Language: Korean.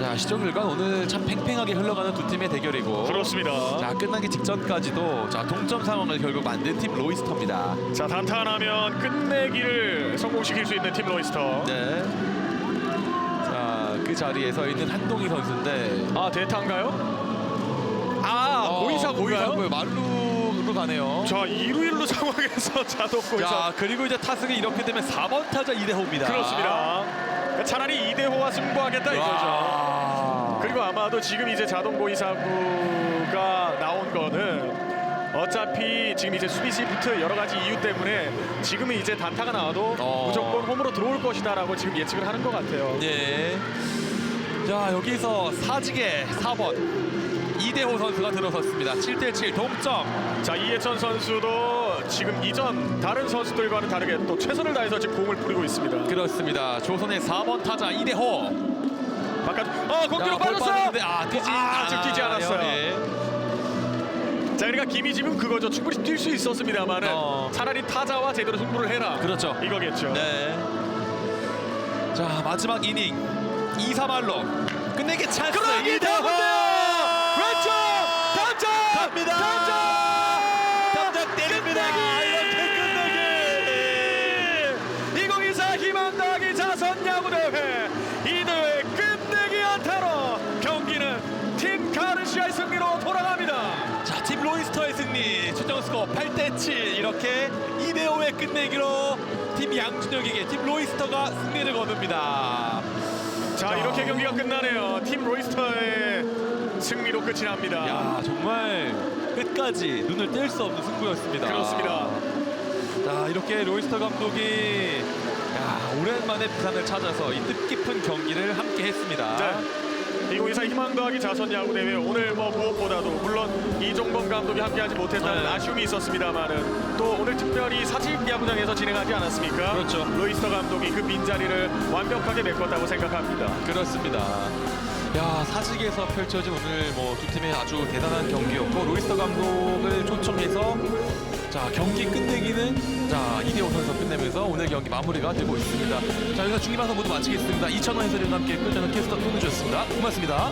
자 시청 결과 오늘 참 팽팽하게 흘러가는 두 팀의 대결이고 그렇습니다. 자 끝나기 직전까지도 자 동점 상황을 결국 만든 팀 로이스터입니다. 자 단타하면 끝내기를 성공시킬 수 있는 팀 로이스터. 네. 자 그 자리에 서 있는 한동희 선수인데 아 대타인가요? 아 고의사 고의사요? 고의 말루로 가네요. 자 2루 1루 상황에서 자동 고의사. 자 그리고 이제 타석이 이렇게 되면 4번 타자 이대호입니다. 그렇습니다. 그러니까 차라리 이대호와 승부하겠다 이거죠. 와. 그리고 아마도 지금 이제 자동 고의사구가 나온 거는 어차피 지금 이제 수비 시프트 여러 가지 이유 때문에 지금은 이제 단타가 나와도 어. 무조건 홈으로 들어올 것이다라고 지금 예측을 하는 것 같아요. 네. 자 여기서 사직의 4번 이대호 선수가 들어섰습니다. 7대7 동점. 자 이해천 선수도 지금 이전 다른 선수들과는 다르게 또 최선을 다해서 지금 공을 뿌리고 있습니다. 그렇습니다. 조선의 4번 타자 이대호. 바깥 어 공기로 자, 볼 빠졌어요. 빠졌는데, 아 뛰지 아, 아직 뛰지 않았어요. 네. 자 그러니까 김희집은 그거죠. 충분히 뛸 수 있었습니다만은 어. 차라리 타자와 제대로 승부를 해라. 그렇죠. 이거겠죠. 네. 자 마지막 이닝 2, 3할로 끝내기 찬스 그러기 이대호 팀 가르시아의 승리로 돌아갑니다. 자, 팀 로이스터의 승리. 최종 스코어 8대 7. 이렇게 2대 5의 끝내기로 팀 양준혁에게 팀 로이스터가 승리를 거둡니다. 자 이렇게 경기가 끝나네요. 팀 로이스터의 승리로 끝이 납니다. 야, 정말 끝까지 눈을 뗄 수 없는 승부였습니다. 그렇습니다. 자, 이렇게 로이스터 감독이 야, 오랜만에 부산을 찾아서 이 뜻깊은 경기를 함께 했습니다. 네. 2024 희망 더하기 자선 야구 대회 오늘 뭐 무엇보다도 물론 이종범 감독이 함께하지 못했다는 네. 아쉬움이 있었습니다만은 또 오늘 특별히 사직 야구장에서 진행하지 않았습니까? 그렇죠. 로이스터 감독이 그 빈자리를 완벽하게 메꿨다고 생각합니다. 그렇습니다. 야 사직에서 펼쳐진 오늘 뭐 두 팀의 아주 대단한 경기였고 로이스터 감독을 초청해서 자 경기 끝내기는 자 이대호 선수 끝내면서 오늘 경기 마무리가 되고 있습니다. 자 여기서 중립방송 모두 마치겠습니다. 이천원 해설위원과 함께 끌려는 캐스터 손우주였습니다. 고맙습니다.